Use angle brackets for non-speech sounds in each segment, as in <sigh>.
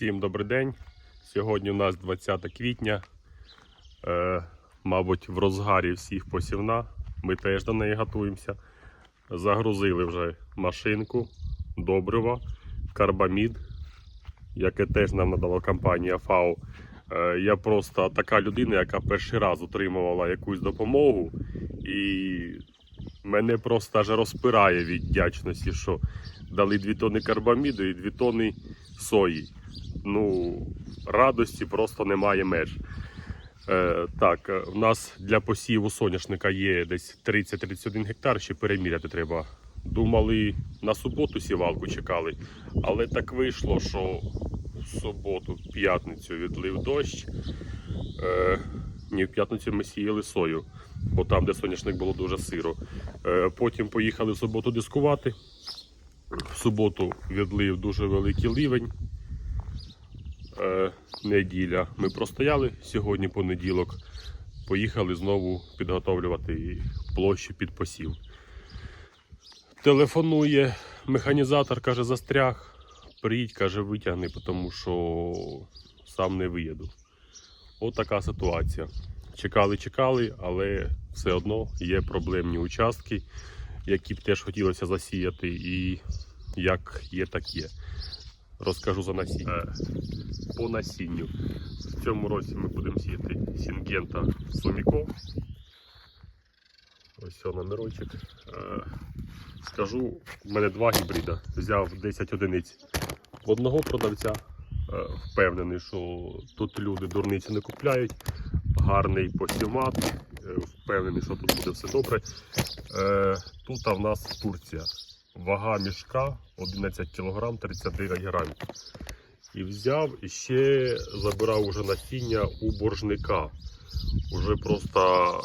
Всім добрий день. Сьогодні у нас 20 квітня. Е, мабуть, в розгарі всіх посівна. Ми теж до неї готуємося. Загрузили вже машинку, добрива, карбамід, яке теж нам надала компанія ФАО. Е, я просто така людина, яка перший раз отримувала якусь допомогу, і мене просто аж розпирає від вдячності, що дали 2 тони карбаміду і 2 тони сої. Ну, радості просто немає меж. Е, так, в нас для посіву соняшника є десь 30-31 гектар, ще переміряти треба. Думали, на суботу сівалку чекали, але так вийшло, що в суботу, в п'ятницю відлив дощ. Е, ні, в п'ятницю ми сіяли сою, бо там, де соняшник було дуже сиро. Е, потім поїхали в суботу дискувати. В суботу відлив дуже великий ливень. Е, неділя. Ми простояли сьогодні понеділок. Поїхали знову підготовлювати площу під посів. Телефонує механізатор, каже, застряг. Приїдь, каже, витягни, тому що сам не виїду. От така ситуація. Чекали, чекали, але все одно є проблемні участки, які б теж хотілося засіяти, і як є, так є. Розкажу за насіння. Е, По насінню. В цьому році ми будемо сіяти Сінгента Суміко. Ось номерочок. Е, Скажу, в мене два гібрида. Взяв 10 одиниць в одного продавця. Е, Впевнений, що тут люди дурниці не купляють. Гарний посівмат. Впевнений, що тут буде все добре. Тут в нас Турція. Вага мішка 11 кг 39 грамів. І взяв і ще забирав уже насіння у боржника. Уже просто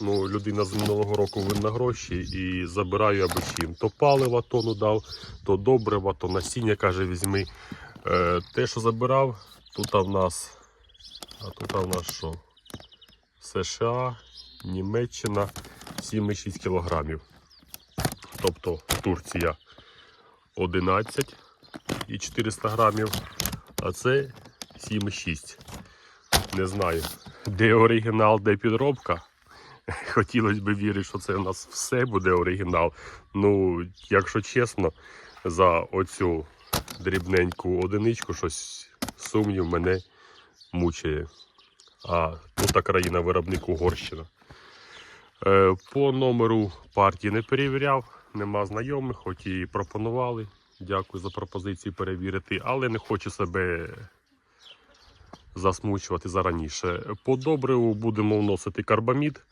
ну, людина з минулого року винна гроші і забираю аби чим. То палива тону дав, то добрива, то насіння каже, візьми. Е, те, що забирав, тут в нас, а тут в нас що? США, Німеччина 7,6 кілограмів. Тобто Турція 11 і 400 грамів, а це 7,6. Не знаю, де оригінал, де підробка. <laughs> Хотілося б вірити, що це у нас все буде оригінал. Ну, якщо чесно, за оцю дрібненьку одиничку щось сумнів мене мучає. А тут країна виробник Угорщина. Е, По номеру партії не перевіряв, нема знайомих, хоч і пропонували. Дякую за пропозиції перевірити, але не хочу себе засмучувати зараніше. По добриву будемо вносити карбамід.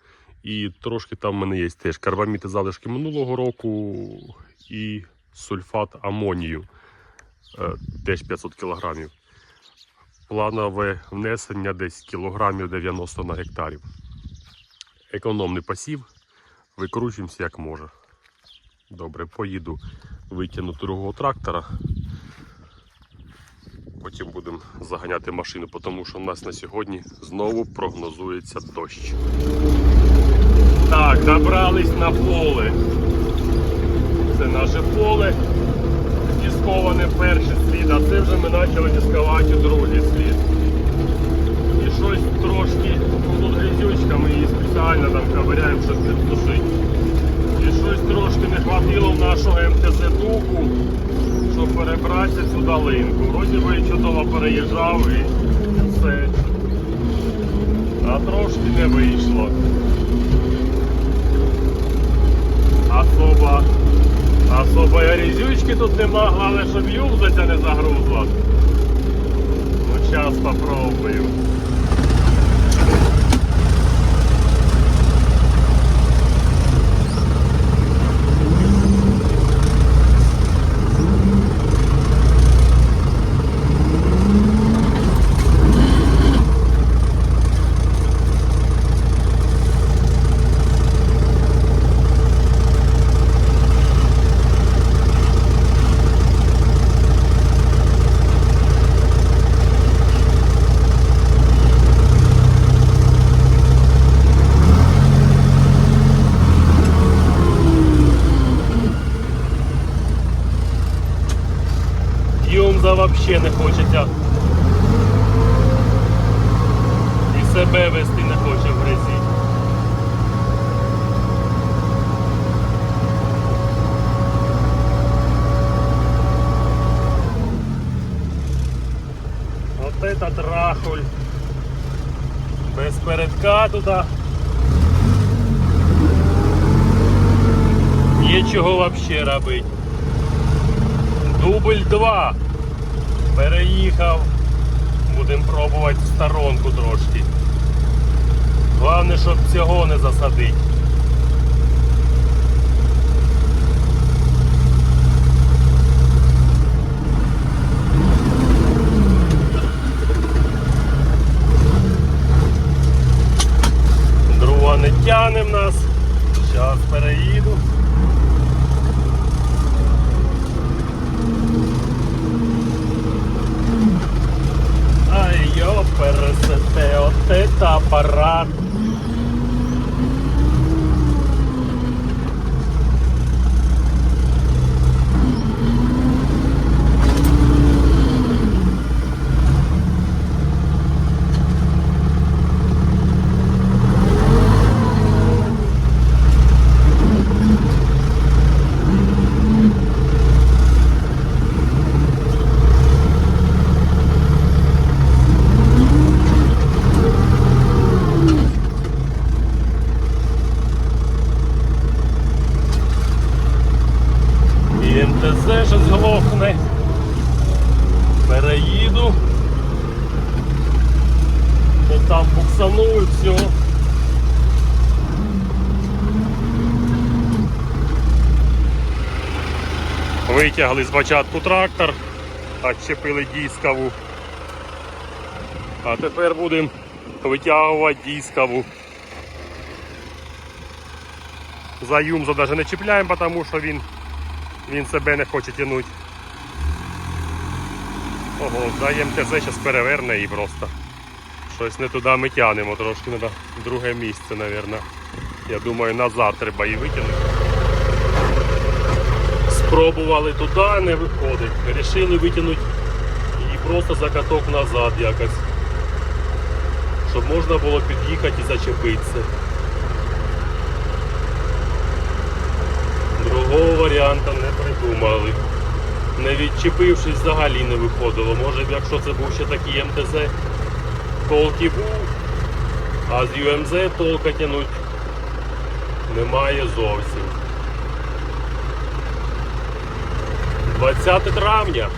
І трошки там в мене є теж карбамід і залишки минулого року і сульфат амонію е, теж 500 кг. Планове внесення десь кілограмів 90 на гектарів. Економний посів, викручуємося як може. Добре, поїду витягну другого трактора. Потім будемо заганяти машину, тому що в нас на сьогодні знову прогнозується дощ. Так, добрались на поле. Це наше поле. Дісковане перший слід, а це вже ми почали дісковати другий слід. І щось трошки, тут грязючка, ми її спеціально там ковиряємо, щоб підсушити. І щось трошки не хватило в нашого МТЗ духу, щоб перебратися цю долинку. Вроді би чудово переїжджав і все. А трошки не вийшло. Особо, особо грязючки тут нема, головне, щоб юбзаця не загрузла. Ну, зараз попробую. Себе вести не хоче в грязі. Вот этот рахуль. Без передка туди. Нічого вообще робити. Дубль 2. Переїхав. Будемо пробувати в сторонку трошки. Головне, щоб цього не засадити. Друга не тягне в нас. Зараз переїду. perreceteoteta parrán. МТЗ. Переїду. Бо там буксанув і все. Витягли спочатку трактор, відчепили дискову. А тепер будемо витягувати дискову. За юмза навіть не чіпляємо, тому що він він себе не хоче тягнути. Ого, за МТЗ зараз переверне і просто. Щось не туди ми тягнемо, трошки треба друге місце, мабуть. Я думаю, назад треба її витягнути. Спробували туди, не виходить. Рішили витягнути її просто за каток назад якось. Щоб можна було під'їхати і зачепитися. Варіанта не придумали. Не відчепившись взагалі не виходило. Може б якщо це був ще такий МТЗ, толки був, а з UMZ толка тянуть немає зовсім. 20 травня.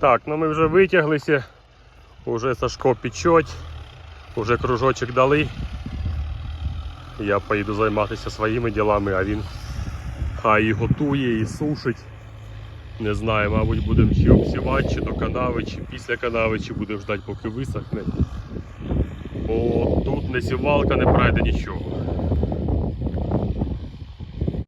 Так, ну ми вже витяглися, уже Сашко печуть, уже кружочок дали. Я поїду займатися своїми ділами, а він хай і готує, і сушить. Не знаю, мабуть, будемо чи обсівати, чи до канави, чи після канави, чи будемо ждати, поки висохне. Бо тут не сівалка, не пройде нічого.